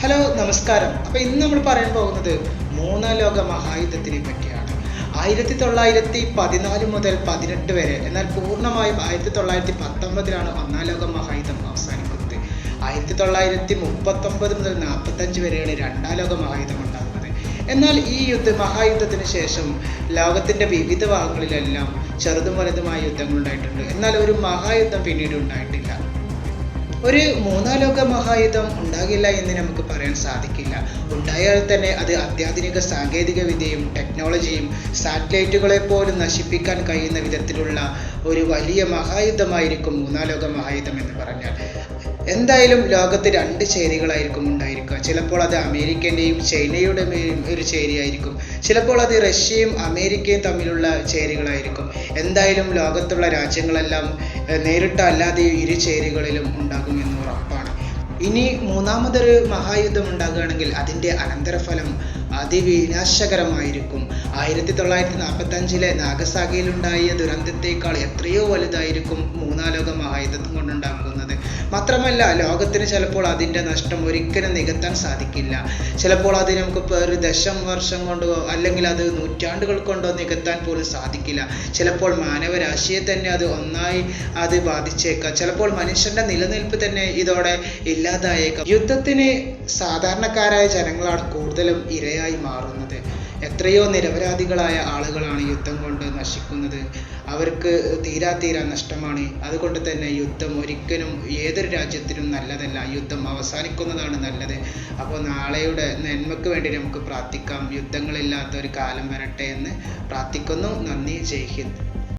Hello നമസ്കാരം. അപ്പോൾ ഇന്ന് നമ്മൾ പറയാൻ പോകുന്നത് മൂന്നാം ലോക മഹായുദ്ധത്തിനെ പറ്റിയാണ്. ആയിരത്തി തൊള്ളായിരത്തി പതിനാല് മുതൽ പതിനെട്ട് വരെ എന്നാൽ പൂർണമായും ആയിരത്തി തൊള്ളായിരത്തി പത്തൊമ്പതിലാണ് ഒന്നാം ലോക മഹായുദ്ധം അവസാനിക്കുന്നത്. ആയിരത്തി തൊള്ളായിരത്തി മുപ്പത്തൊമ്പത് മുതൽ നാൽപ്പത്തഞ്ച് വരെയാണ് രണ്ടാം ലോക മഹായുദ്ധം ഉണ്ടാകുന്നത്. എന്നാൽ ഈ യുദ്ധ മഹായുദ്ധത്തിന് ശേഷം ലോകത്തിന്റെ വിവിധ ഭാഗങ്ങളിലെല്ലാം ചെറുതും വലുതുമായ യുദ്ധങ്ങൾ ഉണ്ടായിട്ടുണ്ട് എന്നാൽ ഒരു മഹായുദ്ധം പിന്നീട് ഉണ്ടായിട്ടില്ല. ഒരു മൂന്നാം ലോക മഹായുദ്ധം ഉണ്ടാകില്ല എന്ന് നമുക്ക് പറയാൻ സാധിക്കില്ല. ഉണ്ടായാൽ തന്നെ അത് അത്യാധുനിക സാങ്കേതിക വിദ്യയും ടെക്നോളജിയും സാറ്റലൈറ്റുകളെ പോലും നശിപ്പിക്കാൻ കഴിയുന്ന വിധത്തിലുള്ള ഒരു വലിയ മഹായുദ്ധമായിരിക്കും മൂന്നാം ലോക മഹായുദ്ധം എന്ന് പറഞ്ഞാൽ. എന്തായാലും ലോകത്ത് രണ്ട് ചേരികളായിരിക്കും ഉണ്ടായിരിക്കുക. ചിലപ്പോൾ അത് അമേരിക്കന്റെയും ചൈനയുടെ ഒരു ചേരിയായിരിക്കും. ചിലപ്പോൾ അത് റഷ്യയും അമേരിക്കയും തമ്മിലുള്ള ചേരികളായിരിക്കും. എന്തായാലും ലോകത്തുള്ള രാജ്യങ്ങളെല്ലാം നേരിട്ട് അല്ലാതെ ഇരു ചേരികളിലും ഉണ്ടാകും എന്ന് ഉറപ്പാണ്. ഇനി മൂന്നാമതൊരു മഹായുദ്ധം ഉണ്ടാകുകയാണെങ്കിൽ അതിന്റെ അനന്തരഫലം അതിവിനാശകരമായിരിക്കും. ആയിരത്തി തൊള്ളായിരത്തി നാൽപ്പത്തി അഞ്ചിലെ നാഗസാഗയിലുണ്ടായ ദുരന്തത്തേക്കാൾ എത്രയോ വലുതായിരിക്കും മൂന്നാം ലോക മഹായുദ്ധം കൊണ്ടുണ്ടാക്കുന്നത് മാത്രമല്ല ലോകത്തിന് ചിലപ്പോൾ അതിന്റെ നഷ്ടം ഒരിക്കലും നികത്താൻ സാധിക്കില്ല. ചിലപ്പോൾ അത് നമുക്ക് ഒരു ദശം വർഷം കൊണ്ടോ അല്ലെങ്കിൽ അത് നൂറ്റാണ്ടുകൾ കൊണ്ടോ നികത്താൻ പോലും സാധിക്കില്ല. ചിലപ്പോൾ മാനവരാശിയെ തന്നെ അത് ഒന്നായി അത് ബാധിച്ചേക്കാം. ചിലപ്പോൾ മനുഷ്യന്റെ നിലനിൽപ്പ് തന്നെ ഇതോടെ ഇല്ലാതായേക്കാം. യുദ്ധത്തിന് സാധാരണക്കാരായ ജനങ്ങളാണ് കൂടുതലും ഇരയായി മാറുന്നത്. എത്രയോ നിരപരാധികളായ ആളുകളാണ് യുദ്ധം കൊണ്ട് നശിക്കുന്നത്. അവർക്ക് തീരാ തീരാ നഷ്ടമാണ്. അതുകൊണ്ട് തന്നെ യുദ്ധം ഒരിക്കലും ഏതൊരു രാജ്യത്തിനും നല്ലതല്ല. യുദ്ധം അവസാനിക്കുന്നതാണ് നല്ലത്. അപ്പോൾ നാളെയുടെ നന്മയ്ക്ക് വേണ്ടി നമുക്ക് പ്രാർത്ഥിക്കാം. യുദ്ധങ്ങളില്ലാത്ത ഒരു കാലം വരട്ടെ എന്ന് പ്രാർത്ഥിക്കുന്നു. നന്ദി. ജയ് ഹിന്ദ്.